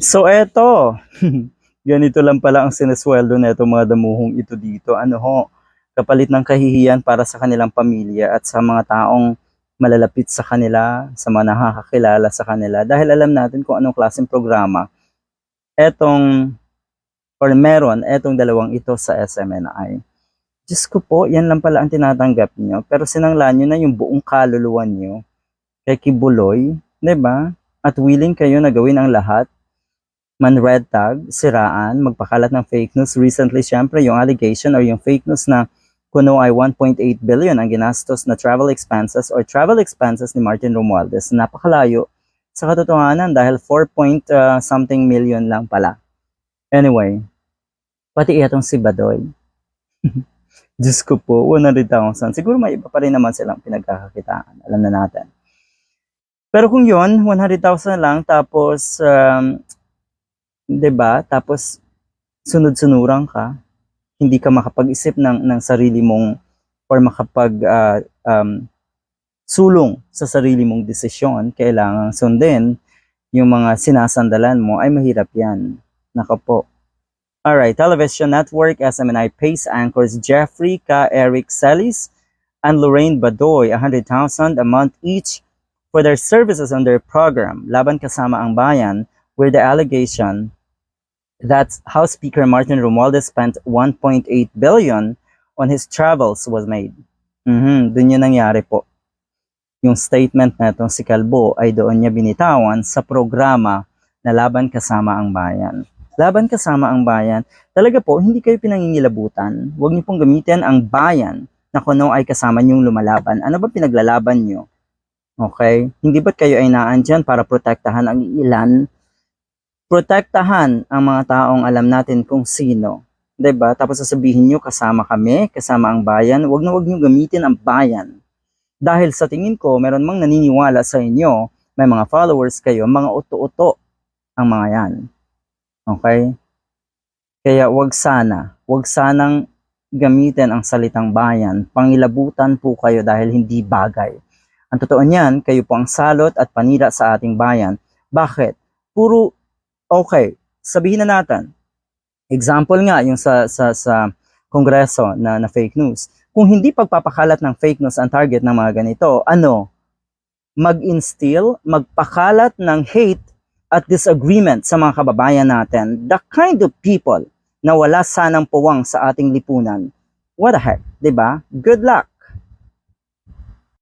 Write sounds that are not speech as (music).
So eto, (laughs) ganito lang pala ang sinesweldo na itong mga damuhong ito dito. Ano ho, kapalit ng kahihiyan para sa kanilang pamilya at sa mga taong malalapit sa kanila, sa mga nakakakilala sa kanila. Dahil alam natin kung anong klaseng programa etong or meron etong dalawang ito sa SMNI. Diyos ko po, yan lang pala ang tinatanggap nyo. Pero sinanglan nyo na yung buong kaluluwa nyo kay Kibuloy, ba? At willing kayo na gawin ang lahat man red tag, siraan, magpakalat ng fake news. Recently, syempre, yung allegation or yung fake news na kuno ay 1.8 billion ang ginastos na travel expenses or travel expenses ni Martin Romualdez. Napakalayo sa katotohanan dahil 4 point uh, something million lang pala. Anyway, pati itong si Badoy. (laughs) Diyos ko po, 100,000. Siguro may iba pa rin naman silang pinagkakakitaan. Alam na natin. Pero kung yon 100,000 lang tapos um, 'di ba? Tapos sunod-sunuran ka, hindi ka makapag-isip ng ng sarili mong or makapag ah, um, sulong sa sarili mong desisyon, kailangan sundin yung mga sinasandalan mo ay mahirap 'yan. Nako po. Alright, Television Network, SMNI Pace anchors Jeffrey K. Eric Celis and Lorraine Badoy 100,000 a month each for their services on their program, Laban Kasama ang Bayan, where the allegation that House Speaker Martin Romualdez spent 1.8 billion on his travels was made. Mhm, doon yun nangyari po. Yung statement na itong si Calvo ay doon niya binitawan sa programa na Laban Kasama ang Bayan. Laban Kasama ang Bayan, talaga po, hindi kayo pinangingilabutan. Huwag niyo pong gamitin ang bayan na kuno ay kasama niyong lumalaban. Ano ba pinaglalaban niyo? Okay? Hindi ba't kayo ay naandyan para protektahan ang ilan? Protektahan ang mga taong alam natin kung sino. 'Di ba? Tapos sasabihin nyo, kasama kami, kasama ang bayan. Huwag na huwag nyo gamitin ang bayan. Dahil sa tingin ko, meron mang naniniwala sa inyo, may mga followers kayo, mga uto-uto ang mga yan. Okay? Kaya wag sana, wag sanang gamitin ang salitang bayan. Pangilabutan po kayo dahil hindi bagay. Ang totoo niyan, kayo po ang salot at panira sa ating bayan. Bakit? Puro, okay, sabihin na natin, example nga yung sa, sa, sa kongreso na, na fake news. Kung hindi pagpapakalat ng fake news ang target ng mga ganito, ano? Mag-instill, magpakalat ng hate at disagreement sa mga kababayan natin. The kind of people na wala sanang puwang sa ating lipunan. What the heck, 'di ba? Good luck.